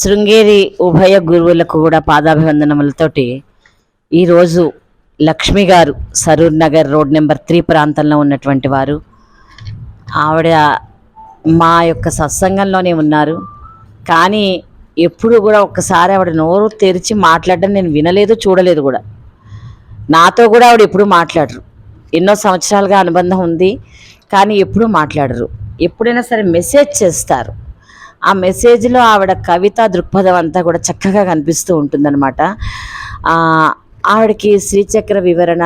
శృంగేరి ఉభయ గురువులకు కూడా పాదాభివందనములతోటి ఈరోజు లక్ష్మి గారు Saroor Nagar road number three ప్రాంతంలో ఉన్నటువంటి వారు ఆవిడ మా యొక్క సత్సంగంలోనే ఉన్నారు. కానీ ఎప్పుడు కూడా ఒక్కసారి ఆవిడ నోరు తెరిచి మాట్లాడడం నేను వినలేదు చూడలేదు కూడా. నాతో కూడా ఆవిడ ఎప్పుడు మాట్లాడరు. ఎన్నో సంవత్సరాలుగా అనుబంధం ఉంది కానీ ఎప్పుడూ మాట్లాడరు. ఎప్పుడైనా సరే మెసేజ్ చేస్తారు. ఆ మెసేజ్లో ఆవిడ కవిత దృక్పథం అంతా కూడా చక్కగా కనిపిస్తూ ఉంటుందన్నమాట. ఆవిడకి శ్రీచక్ర వివరణ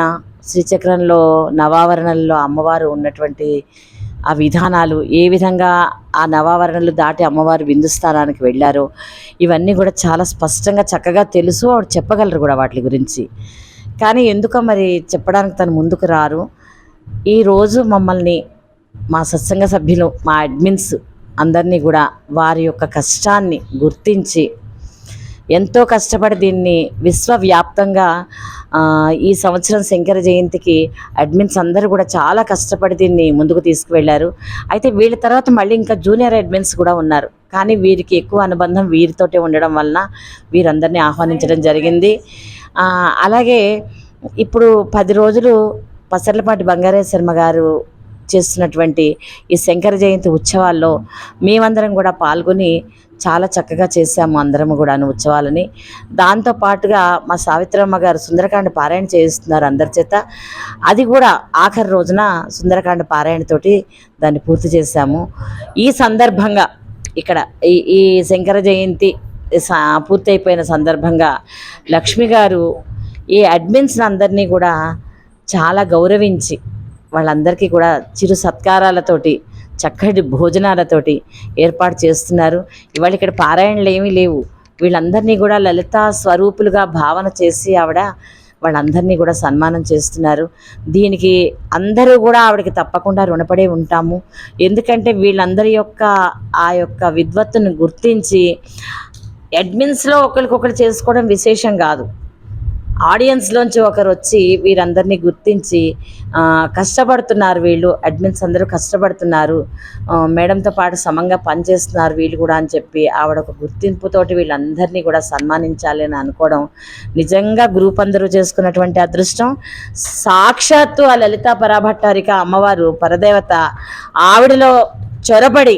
శ్రీచక్రంలో నవావరణల్లో అమ్మవారు ఉన్నటువంటి ఆ విధానాలు ఏ విధంగా ఆ నవావరణలు దాటి అమ్మవారు విందు స్థానానికి వెళ్ళారో ఇవన్నీ కూడా చాలా స్పష్టంగా చక్కగా తెలుసు. ఆవిడ చెప్పగలరు కూడా వాటి గురించి. కానీ ఎందుకో మరి చెప్పడానికి తను ముందుకు రారు. ఈరోజు మమ్మల్ని మా సత్సంగ సభ్యులు మా అడ్మిన్స్ అందరినీ కూడా వారి యొక్క కష్టాన్ని గుర్తించి ఎంతో కష్టపడి దీన్ని విశ్వవ్యాప్తంగా ఈ సంవత్సరం శంకర జయంతికి అడ్మిన్స్ అందరూ కూడా చాలా కష్టపడి దీన్ని ముందుకు తీసుకువెళ్ళారు. అయితే వీళ్ళ తర్వాత మళ్ళీ ఇంకా జూనియర్ అడ్మిన్స్ కూడా ఉన్నారు. కానీ వీరికి ఎక్కువ అనుబంధం వీరితోటే ఉండడం వలన వీరందరినీ ఆహ్వానించడం జరిగింది. అలాగే ఇప్పుడు పది రోజులు పసర్లపాటి బంగారే శర్మ గారు చేస్తున్నటువంటి ఈ శంకర జయంతి ఉత్సవాల్లో మేమందరం కూడా పాల్గొని చాలా చక్కగా చేశాము అందరము కూడా ఉత్సవాలని. దాంతో పాటుగా మా సావిత్రమ్మ గారు సుందరకాండ పారాయణ చేయిస్తున్నారు అందరి చేత. అది కూడా ఆఖరి రోజున సుందరకాండ పారాయణతోటి దాన్ని పూర్తి చేశాము. ఈ సందర్భంగా ఇక్కడ ఈ ఈ శంకర జయంతి పూర్తయిపోయిన సందర్భంగా లక్ష్మి గారు ఈ అడ్మిన్స్ అందరినీ కూడా చాలా గౌరవించి వాళ్ళందరికీ కూడా చిరు సత్కారాలతోటి చక్కటి భోజనాలతోటి ఏర్పాటు చేస్తున్నారు. ఇవాళ ఇక్కడ పారాయణలు ఏమీ లేవు. వీళ్ళందరినీ కూడా లలిత స్వరూపులుగా భావన చేసి ఆవిడ వాళ్ళందరినీ కూడా సన్మానం చేస్తున్నారు. దీనికి అందరూ కూడా ఆవిడకి తప్పకుండా రుణపడే ఉంటాము. ఎందుకంటే వీళ్ళందరి యొక్క ఆ యొక్క విద్వత్తును గుర్తించి అడ్మిన్స్లో ఒకరికొకరు చేసుకోవడం విశేషం కాదు. ఆడియన్స్లోంచి ఒకరు వచ్చి వీరందరినీ గుర్తించి కష్టపడుతున్నారు వీళ్ళు. అడ్మిన్స్ అందరూ కష్టపడుతున్నారు. మేడంతో పాటు సమంగా పనిచేస్తున్నారు వీళ్ళు కూడా అని చెప్పి ఆవిడ ఒక గుర్తింపుతోటి వీళ్ళందరినీ కూడా సన్మానించాలి అని అనుకోవడం నిజంగా గ్రూప్ అందరూ చేసుకున్నటువంటి అదృష్టం. సాక్షాత్తు ఆ లలితా పరాభట్టారిక అమ్మవారు పరదేవత ఆవిడలో చొరబడి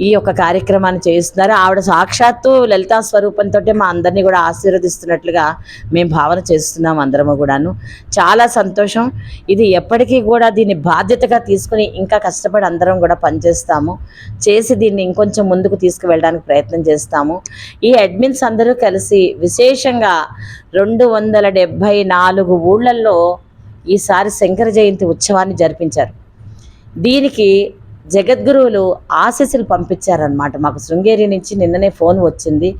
ఈ యొక్క కార్యక్రమాన్ని చేయిస్తున్నారు. ఆవిడ సాక్షాత్తు లలితా స్వరూపంతో మా అందరినీ కూడా ఆశీర్వదిస్తున్నట్లుగా మేము భావన చేస్తున్నాం అందరము కూడాను. చాలా సంతోషం. ఇది ఎప్పటికీ కూడా దీన్ని బాధ్యతగా తీసుకుని ఇంకా కష్టపడి అందరం కూడా పనిచేస్తాము. చేసి దీన్ని ఇంకొంచెం ముందుకు తీసుకువెళ్ళడానికి ప్రయత్నం చేస్తాము. ఈ అడ్మిన్స్ అందరూ కలిసి విశేషంగా రెండు వందల డెబ్భై నాలుగు ఊళ్ళల్లో ఈసారి శంకర జయంతి ఉత్సవాన్ని జరిపించారు. దీనికి జగద్గురువులు ఆశీస్సులు పంపించారనమాట మాకు శృంగేరి నుంచి నిన్ననే ఫోన్ వచ్చింది.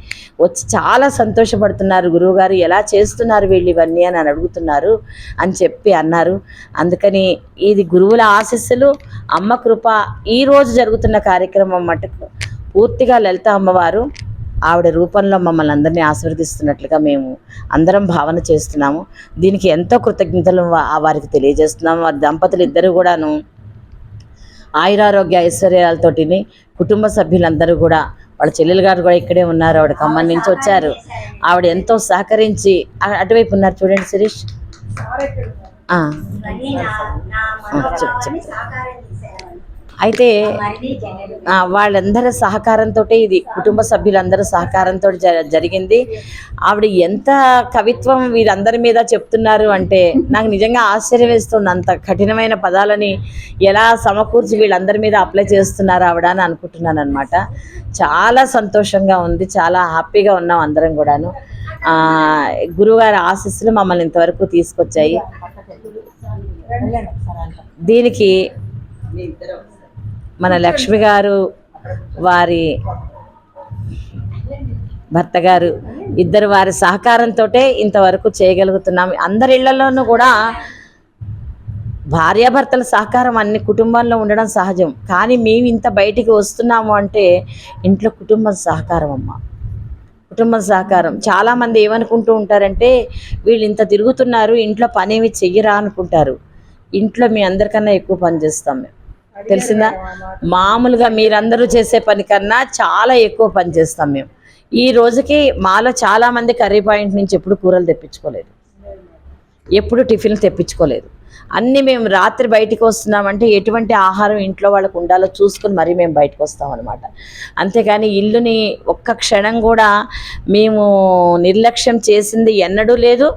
వచ్చి చాలా సంతోషపడుతున్నారు. గురువుగారు ఎలా చేస్తున్నారు వీళ్ళు ఇవన్నీ అని అడుగుతున్నారు అని చెప్పి అన్నారు. అందుకని ఇది గురువుల ఆశీస్సులు అమ్మ కృప ఈ రోజు జరుగుతున్న కార్యక్రమం మటుకు పూర్తిగా లలిత అమ్మవారు ఆవిడ రూపంలో మమ్మల్ని అందరినీ ఆశీర్వదిస్తున్నట్లుగా మేము అందరం భావన చేస్తున్నాము. దీనికి ఎంతో కృతజ్ఞతలు వారికి తెలియజేస్తున్నాము. వారి దంపతులు ఇద్దరు కూడాను ఆయురారోగ్య ఐశ్వర్యాలతోటిని కుటుంబ సభ్యులందరూ కూడా వాళ్ళ చెల్లెలు గారు కూడా ఇక్కడే ఉన్నారు. ఆవిడ ఖమ్మం నుంచి వచ్చారు. ఆవిడ ఎంతో సహకరించి అటువైపు ఉన్నారు చూడండి శిరీష్. చెప్పు అయితే వాళ్ళందరి సహకారంతో ఇది. కుటుంబ సభ్యులందరి సహకారంతో జరిగింది. ఆవిడ ఎంత కవిత్వం వీరందరి మీద చెప్తున్నారు అంటే నాకు నిజంగా ఆశ్చర్యం వేస్తుంది. అంత కఠినమైన పదాలని ఎలా సమకూర్చి వీళ్ళందరి మీద అప్లై చేస్తున్నారు ఆవిడ అని అనుకుంటున్నాను అనమాట చాలా సంతోషంగా ఉంది. చాలా హ్యాపీగా ఉన్నాం అందరం కూడాను. ఆ, గురువుగారి ఆశీస్సులు మమ్మల్ని ఇంతవరకు తీసుకొచ్చాయి. దీనికి మన లక్ష్మి గారు వారి భర్త గారు ఇద్దరు వారి సహకారంతో ఇంతవరకు చేయగలుగుతున్నాం. అందరి ఇళ్ళలోనూ కూడా భార్యాభర్తల సహకారం అన్ని కుటుంబాల్లో ఉండడం సహజం. కానీ మేము ఇంత బయటికి వస్తున్నాము అంటే ఇంట్లో కుటుంబం సహకారం అమ్మ. కుటుంబ సహకారం. చాలామంది ఏమనుకుంటూ ఉంటారంటే వీళ్ళు ఇంత తిరుగుతున్నారు ఇంట్లో పని ఏమి చెయ్యరా అనుకుంటారు. ఇంట్లో మీ అందరికన్నా ఎక్కువ పని చేస్తాం మేము. తెలిసిందా? మామూలుగా మీరందరూ చేసే పని కన్నా చాలా ఎక్కువ పని చేస్తాం మేము. ఈ రోజుకి మాలో చాలా మంది కర్రీ పాయింట్ నుంచి ఎప్పుడు కూరలు తెప్పించుకోలేదు. ఎప్పుడు టిఫిన్లు తెప్పించుకోలేదు. అన్నీ మేము రాత్రి బయటికి వస్తున్నామంటే ఎటువంటి ఆహారం ఇంట్లో వాళ్ళకు ఉండాలో చూసుకుని మరీ మేము బయటకు వస్తాం అనమాట అంతేగాని ఇల్లుని ఒక్క క్షణం కూడా మేము నిర్లక్ష్యం చేసింది ఎన్నడూ లేదు.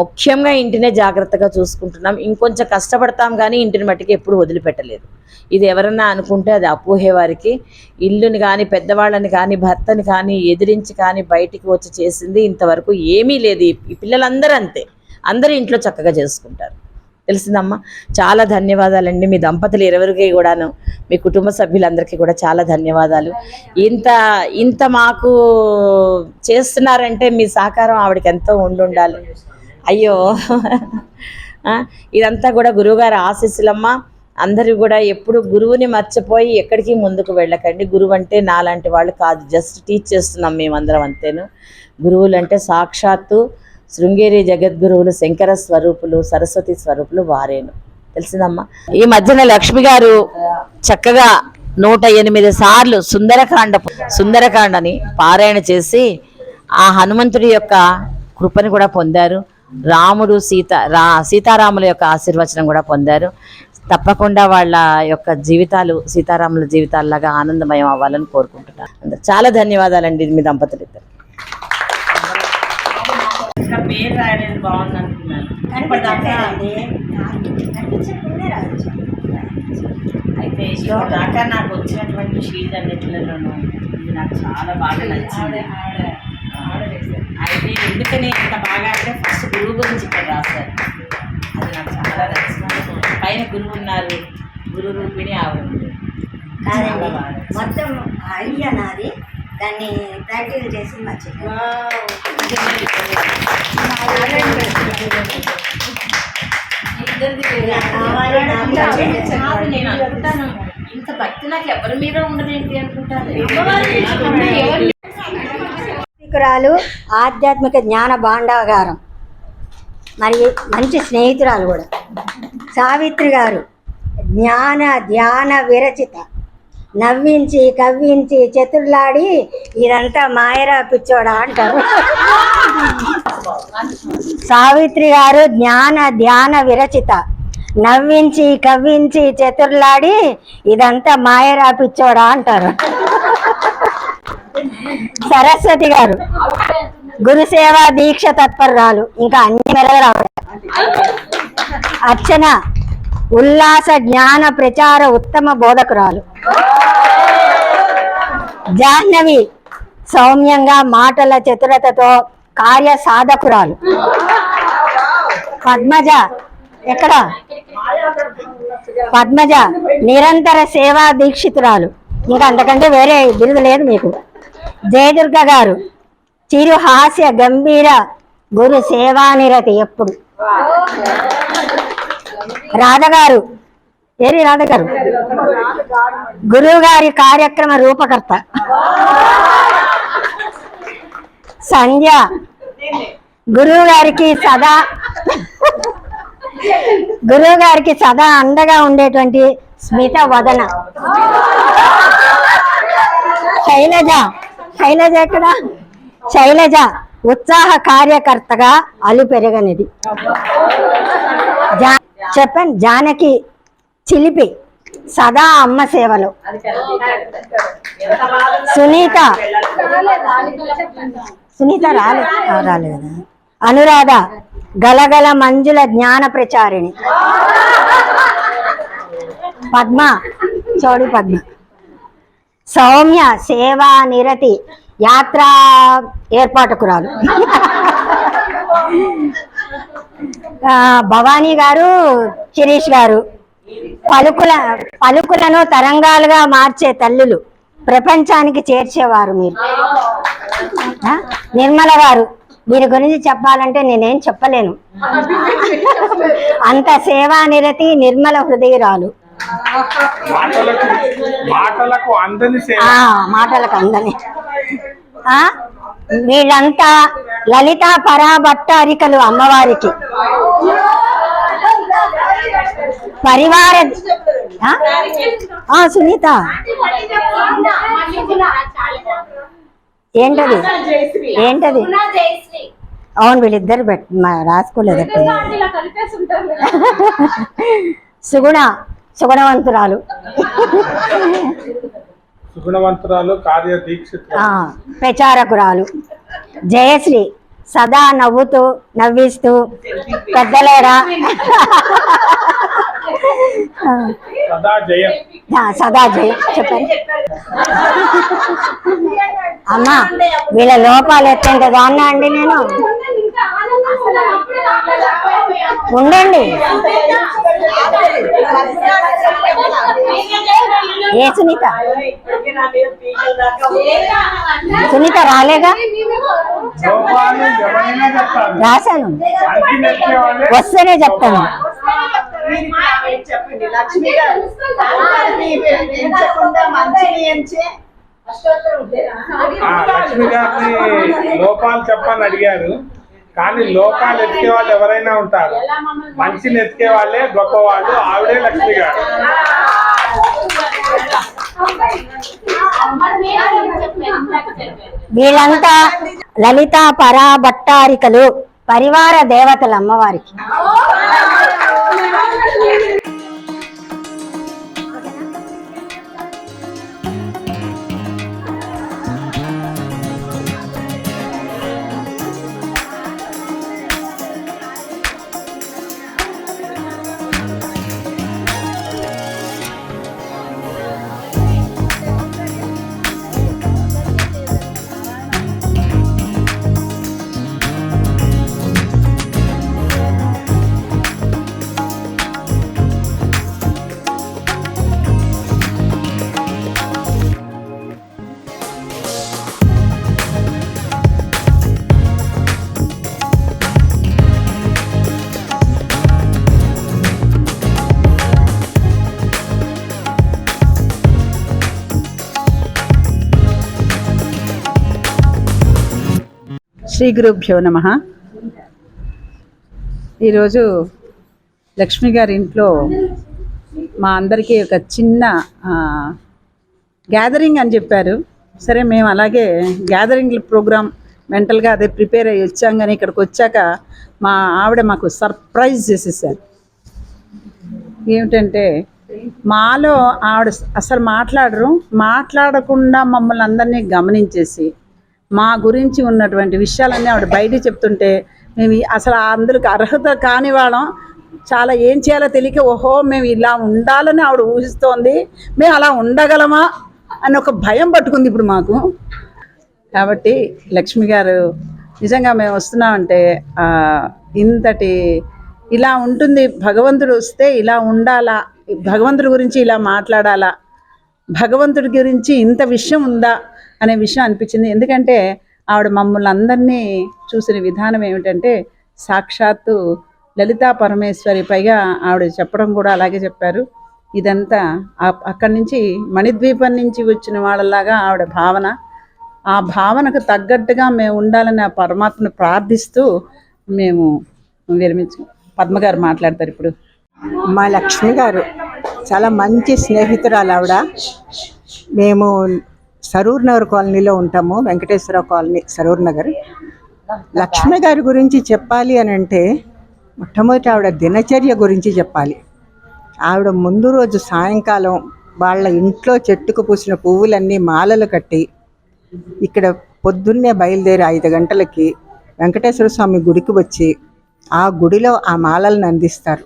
ముఖ్యంగా ఇంటినే జాగ్రత్తగా చూసుకుంటున్నాం. ఇంకొంచెం కష్టపడతాం కానీ ఇంటిని మట్టికి ఎప్పుడు వదిలిపెట్టలేదు. ఇది ఎవరన్నా అనుకుంటే అది అపోహే వారికి. ఇల్లుని కానీ పెద్దవాళ్ళని కానీ భర్తని కానీ ఎదిరించి కానీ బయటికి వచ్చి చేసింది ఇంతవరకు ఏమీ లేదు. ఈ- పిల్లలందరూ అంతే. అందరూ ఇంట్లో చక్కగా చేసుకుంటారు. తెలిసిందమ్మా? చాలా ధన్యవాదాలండి. మీ దంపతులు ఇరువురికి కూడాను మీ కుటుంబ సభ్యులందరికీ కూడా చాలా ధన్యవాదాలు. ఇంత ఇంత మాకు చేస్తున్నారంటే మీ సహకారం ఆవిడకి ఎంతో ఉండి ఉండాలి అయ్యో ఇదంతా కూడా గురువుగారి ఆశీస్సులమ్మా. అందరూ కూడా ఎప్పుడు గురువుని మర్చిపోయి ఎక్కడికి ముందుకు వెళ్ళకండి. గురువు అంటే నాలాంటి వాళ్ళు కాదు. జస్ట్ టీచ్ చేస్తున్నాం మేమందరం అంతేను. గురువులు అంటే సాక్షాత్తు శృంగేరి జగద్గురువులు శంకర స్వరూపులు సరస్వతి స్వరూపులు వారేను. తెలిసిందమ్మా? ఈ మధ్యన లక్ష్మి గారు చక్కగా నూట ఎనిమిది సార్లు సుందరకాండ సుందరకాండని పారాయణ చేసి ఆ హనుమంతుడి యొక్క కృపని కూడా పొందారు. రాముడు సీత రా సీతారాముల యొక్క ఆశీర్వచనం కూడా పొందారు. తప్పకుండా వాళ్ళ యొక్క జీవితాలు సీతారాముల జీవితాల్లాగా ఆనందమయం అవ్వాలని కోరుకుంటున్నాను. అందరు చాలా ధన్యవాదాలండి మీ దంపతులు ఇద్దరు. పేరు రాయలేదు బాగుంది రావచ్చు అయితే దాకా నాకు వచ్చినటువంటి షీట్ అన్నిటిలోనూ ఇది నాకు చాలా బాగా నచ్చింది. అయితే ఎందుకని ఇంత బాగా అంటే ఫస్ట్ గురువు గురించి ఇక్కడ రాశారు. అది నాకు పైన గురువు ఉన్నారు గురు రూపిణి ఆవిడ. కాదండి. మొత్తం ఐడియా నాది. దాన్ని ప్రాక్టీస్ చేసి నేను అనుకుంటాను ఇంత భక్తి నాకు ఎవరి మీద ఉండదేంటి అనుకుంటాను స్పీకరాలు ఆధ్యాత్మిక జ్ఞాన భాండాగారం. మరి మంచి స్నేహితురాలు కూడా. సావిత్రి గారు. జ్ఞాన ధ్యాన విరచిత. నవ్వించి కవ్వించి చతుర్లాడి ఇదంతా మాయరా పిచ్చోడా అంటారు. సావిత్రి గారు జ్ఞాన ధ్యాన విరచిత. నవ్వించి కవ్వించి చతుర్లాడి ఇదంతా మాయరా పిచ్చోడా అంటారు. సరస్వతి గారు. గురుసేవ దీక్ష తత్పరాలు ఇంకా అన్ని మెరగరావు అర్చన ఉల్లాస జ్ఞాన ప్రచార ఉత్తమ బోధకురాలు. జాహ్నవి సౌమ్యంగా మాటల చతురతతో కార్య సాధకురాలు. పద్మజ ఎక్కడ? పద్మజ నిరంతర సేవా దీక్షితురాలు. ఇంకా అంతకంటే వేరే బిరుదు లేదు మీకు. జయదుర్గ గారు చిరు హాస్య గంభీర గురు సేవానిరతి ఎప్పుడు? రాధగారు. ఏరి రాధగారు? గురువు గారి కార్యక్రమ రూపకర్త. సంధ్య. గురువు గారికి సదా గురువు గారికి సదా అండగా ఉండేటువంటి స్మిత వదన. శైలజ. శైలజ ఎక్కడ? శైలజ. ఉత్సాహ కార్యకర్తగా అలు పెరగనిది. జా చెప్పండి జానకి చిలిపి సదా అమ్మ సేవలు. సునీత. సునీత రాలే రాలేదు అనురాధ గలగల మంజుల జ్ఞాన ప్రచారిణి. పద్మ చోడు పద్మ. సౌమ్య సేవా నిరతి. యాత్ర ఏర్పాటుకురాలు భవానీ గారు శిరీష్ గారు పలుకుల పలుకులను తరంగాలుగా మార్చే తల్లులు ప్రపంచానికి చేర్చేవారు మీరు? నిర్మల గారు వీరి గురించి చెప్పాలంటే నేనేం చెప్పలేను. అంత సేవా నిరతి నిర్మల హృదయురాలు. మాటలకు మాటలకు అందని సేవ ఆ మాటలకు అందని ఆ వీళ్ళంతా లలిత పరాభట్టారికలు అమ్మవారికి. పరివార సునీత. ఏంటది? ఏంటది? అవును వీళ్ళిద్దరు పెట్ రాసుకోలేదు సుగుణ సుగుణవంతురాలు. సుగుణవంతురాలు కార్య దీక్షితులు. ఆ, ప్రచారకురాలు. జయశ్రీ సదా నవ్వుతూ నవ్విస్తూ పెద్దలేరా? సదా జయం. ఆ, సదా జయ. చెప్పండి. అమ్మా వీళ్ళ లోపాలు ఎత్తంటే దాన్నా అండి నేను? ఉండండి. ఏ సునీత? సునీత రాలేగా? రాశాను వస్తేనే చెప్తాను చెప్పండి లక్ష్మి గారు లోపాలని ఎంచకుండా మంచిని ఎంచే ఆ, లక్ష్మి గారిని లోపాలు చెప్పని అడిగారు. కానీ లోకాలు ఎత్తికే వాళ్ళు ఎవరైనా ఉంటారు. మనిషిని ఎత్తికే వాళ్ళే గొప్పవాళ్ళు. ఆవిడే లక్ష్మి గారు. వీళ్ళంతా లలిత పరాభట్టారికలు పరివార దేవతలు అమ్మవారికి. శ్రీ గురుభ్యో నమ. ఈరోజు లక్ష్మి గారి ఇంట్లో మా అందరికీ ఒక చిన్న గ్యాదరింగ్ అని చెప్పారు. సరే మేము అలాగే గ్యాదరింగ్ ప్రోగ్రామ్ మెంటల్గా అదే ప్రిపేర్ అయ్యి వచ్చాం కానీ ఇక్కడికి వచ్చాక మా ఆవిడ మాకు సర్ప్రైజ్ చేసేసారు. ఏమిటంటే మాలో ఆవిడ అసలు మాట్లాడరు మాట్లాడకుండా మమ్మల్ని అందరినీ గమనించేసి మా గురించి ఉన్నటువంటి విషయాలన్నీ ఆవిడ బయట చెప్తుంటే మేము అసలు అందులోకి అర్హత కాని వాళ్ళం. చాలా ఏం చేయాలో తెలియక ఓహో మేము ఇలా ఉండాలని ఆవిడ ఊహిస్తోంది. మేము అలా ఉండగలమా అని ఒక భయం పట్టుకుంది ఇప్పుడు మాకు. కాబట్టి లక్ష్మి గారు నిజంగా మేము వస్తున్నామంటే ఇంతటి ఇలా ఉంటుంది భగవంతుడు వస్తే ఇలా ఉండాలా భగవంతుడి గురించి ఇలా మాట్లాడాలా భగవంతుడి గురించి ఇంత విషయం ఉందా అనే విషయం అనిపించింది. ఎందుకంటే ఆవిడ మమ్మల్ని అందరినీ చూసిన విధానం ఏమిటంటే సాక్షాత్తు లలితా పరమేశ్వరి పైగా ఆవిడ చెప్పడం కూడా అలాగే చెప్పారు. ఇదంతా అక్కడి నుంచి మణిద్వీపం నుంచి వచ్చిన వాళ్ళలాగా ఆవిడ భావన. ఆ భావనకు తగ్గట్టుగా మేము ఉండాలని ఆ పరమాత్మను ప్రార్థిస్తూ మేము విరమించు పద్మగారు మాట్లాడతారు ఇప్పుడు. మా లక్ష్మి గారు చాలా మంచి స్నేహితురాలు ఆవిడ. మేము సరూర్ నగర్ కాలనీలో ఉంటాము వెంకటేశ్వర కాలనీ సరూర్ నగర్. లక్ష్మి గారి గురించి చెప్పాలి అని అంటే మొట్టమొదటి ఆవిడ దినచర్య గురించి చెప్పాలి. ఆవిడ ముందు రోజు సాయంకాలం వాళ్ళ ఇంట్లో చెట్టుకు పూసిన పువ్వులన్నీ మాలలు కట్టి ఇక్కడ పొద్దున్నే బయలుదేరి ఐదు గంటలకి వెంకటేశ్వర స్వామి గుడికి వచ్చి ఆ గుడిలో ఆ మాలలను అందిస్తారు.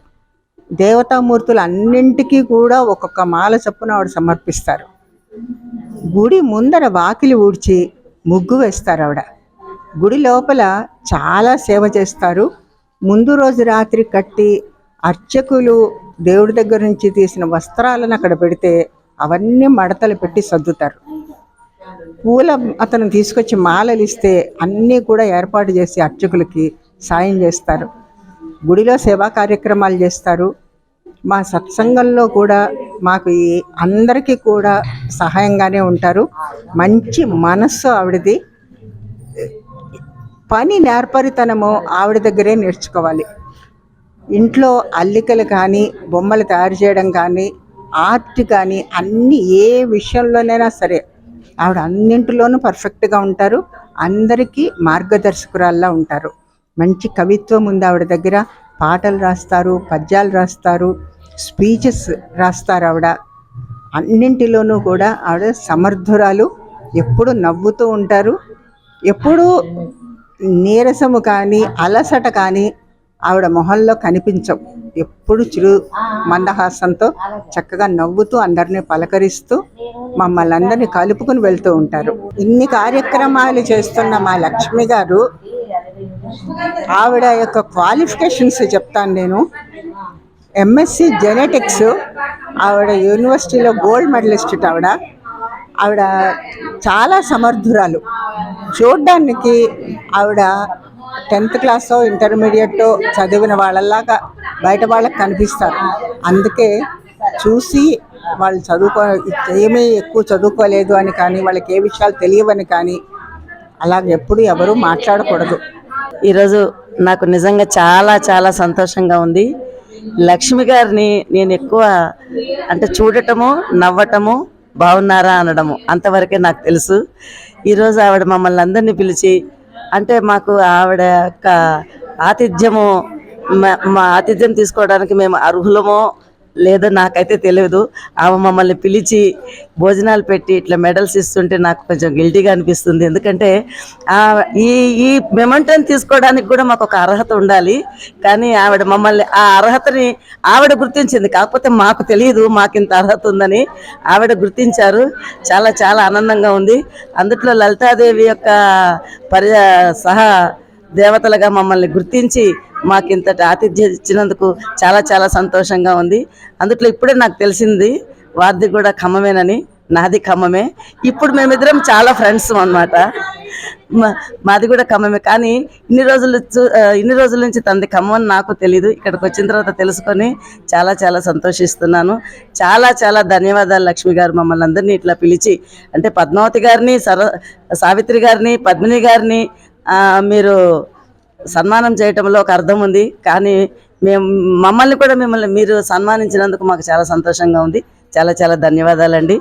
దేవతామూర్తులు అన్నింటికీ కూడా ఒక్కొక్క మాల చొప్పున ఆవిడ సమర్పిస్తారు. గుడి ముందర వాకిలి ఊడ్చి ముగ్గు వేస్తారు ఆవిడ. గుడి లోపల చాలా సేవ చేస్తారు. ముందు రోజు రాత్రి కట్టి అర్చకులు దేవుడి దగ్గర నుంచి తీసిన వస్త్రాలను అక్కడ పెడితే అవన్నీ మడతలు పెట్టి సర్దుతారు. పూల అతను తీసుకొచ్చి మాలలు ఇస్తే అన్నీ కూడా ఏర్పాటు చేసి అర్చకులకి సాయం చేస్తారు. గుడిలో సేవా కార్యక్రమాలు చేస్తారు. మా సత్సంగంలో కూడా మాకు అందరికీ కూడా సహాయంగానే ఉంటారు. మంచి మనస్సు ఆవిడది. పని నేర్పరితనము ఆవిడ దగ్గరే నేర్చుకోవాలి. ఇంట్లో అల్లికలు కానీ బొమ్మలు తయారు చేయడం కానీ ఆర్ట్ కానీ అన్ని ఏ విషయంలోనైనా సరే ఆవిడ అన్నింటిలోనూ పర్ఫెక్ట్గా ఉంటారు. అందరికీ మార్గదర్శకురాల్లా ఉంటారు. మంచి కవిత్వం ఉంది ఆవిడ దగ్గర. పాటలు రాస్తారు పద్యాలు రాస్తారు. స్పీచెస్ రాస్తారు ఆవిడ. అన్నింటిలోనూ కూడా ఆవిడ సమర్థురాలు. ఎప్పుడు నవ్వుతూ ఉంటారు. ఎప్పుడూ నీరసము కానీ అలసట కానీ ఆవిడ మొహంలో కనిపించవు. ఎప్పుడు చిరు మందహాసంతో చక్కగా నవ్వుతూ అందరినీ పలకరిస్తూ మమ్మల్ని అందరినీ కలుపుకుని వెళ్తూ ఉంటారు. ఇన్ని కార్యక్రమాలు చేస్తున్న మా లక్ష్మి గారు ఆవిడ యొక్క క్వాలిఫికేషన్స్ చెప్తాను నేను. ఎంఎస్సి జెనెటిక్స్ ఆవిడ యూనివర్సిటీలో గోల్డ్ మెడలిస్ట్ ఆవిడ. ఆవిడ చాలా సమర్థురాలు. చూడ్డానికి ఆవిడ టెన్త్ క్లాసో ఇంటర్మీడియట్ చదివిన వాళ్ళలాగా బయట వాళ్ళకి కనిపిస్తారు. అందుకే చూసి వాళ్ళు చదువుకో ఏమీ ఎక్కువ చదువుకోలేదు అని కానీ వాళ్ళకి ఏ విషయాలు తెలియవని కానీ అలా ఎప్పుడు ఎవరు మాట్లాడకూడదు. ఈరోజు నాకు నిజంగా చాలా చాలా సంతోషంగా ఉంది. లక్ష్మి గారిని నేను ఎక్కువ అంటే చూడటము నవ్వటము బాగున్నారా అనడము అంతవరకే నాకు తెలుసు. ఈరోజు ఆవిడ మమ్మల్ని అందరినీ పిలిచి అంటే మాకు ఆవిడ యొక్క ఆతిథ్యము మా- మా ఆతిథ్యం తీసుకోవడానికి మేము అర్హులమో లేదో నాకైతే తెలియదు ఆమె మమ్మల్ని పిలిచి భోజనాలు పెట్టి ఇట్లా మెడల్స్ ఇస్తుంటే నాకు కొంచెం గిల్టీగా అనిపిస్తుంది. ఎందుకంటే ఆ ఈ ఈ మెమంటని తీసుకోవడానికి కూడా మాకు ఒక అర్హత ఉండాలి. కానీ ఆవిడ మమ్మల్ని ఆ అర్హతని ఆవిడ గుర్తించింది. కాకపోతే మాకు తెలియదు మాకు ఇంత అర్హత ఉందని ఆవిడ గుర్తించారు. చాలా చాలా ఆనందంగా ఉంది. అందుట్లో లలితాదేవి యొక్క పరి సహా దేవతలుగా మమ్మల్ని గుర్తించి మాకు ఇంతటి ఆతిథ్యం ఇచ్చినందుకు చాలా చాలా సంతోషంగా ఉంది. అందుట్లో ఇప్పుడే నాకు తెలిసింది వారిది కూడా ఖమ్మమేనని నాది ఖమ్మమే. ఇప్పుడు మేమిద్దరం చాలా ఫ్రెండ్స్ అన్నమాట. మా- మాది కూడా ఖమ్మమే. కానీ ఇన్ని రోజులు ఇన్ని రోజుల నుంచి తనది ఖమ్మం అని నాకు తెలియదు ఇక్కడికి వచ్చిన తర్వాత తెలుసుకొని చాలా చాలా సంతోషిస్తున్నాను. చాలా చాలా ధన్యవాదాలు లక్ష్మి గారు మమ్మల్ని అందరినీ ఇట్లా పిలిచి. అంటే పద్మావతి గారిని సర సావిత్రి గారిని పద్మిని గారిని మీరు సన్మానం చేయటంలో ఒక అర్థం ఉంది. కానీ మేము మమ్మల్ని కూడా మిమ్మల్ని మీరు సన్మానించినందుకు మాకు చాలా సంతోషంగా ఉంది. చాలా చాలా ధన్యవాదాలండి.